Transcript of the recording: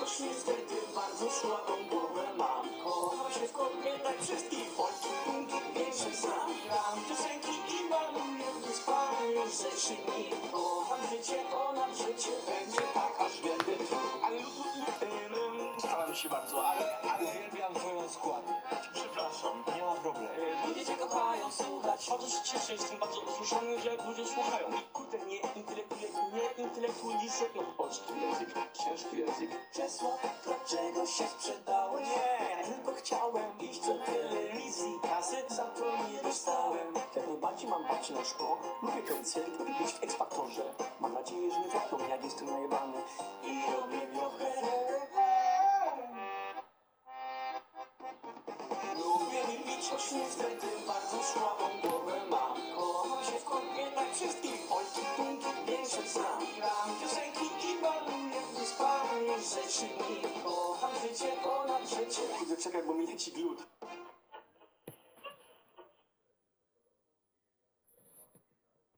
niestety bardzo słabą głowę mam Kocham się w kobietach wszystkich Polki, punki, większe znam Gram piosenki i maluję Wyspanie rzeczy mi Kocham życie ponad życie Będzie tak aż będę Ale Staram się bardzo, ale, ale uwielbiam twoją składę Przepraszam, nie ma problemu. Ludzie cię kochają słuchać. Bardzo się cieszę, jestem bardzo wzruszony, że ludzie słuchają. Kurde, nie intelektualnie, nie intelektualizuję No, ciężki język. Czesław, dlaczego się sprzedałeś? Nie, tylko chciałem iść do telewizji. Kasy za to nie dostałem. Jak najbardziej mam patrzeć na szkło. Lubię ten cyrk, być w X-Faktorze Mam nadzieję, że nie mnie, jak jestem najebany. I robię trochę Lubię nie pić, choć niestety bardzo słabą rzeczy mi Kocham życie ponad życie. Czekaj, bo mi leci glut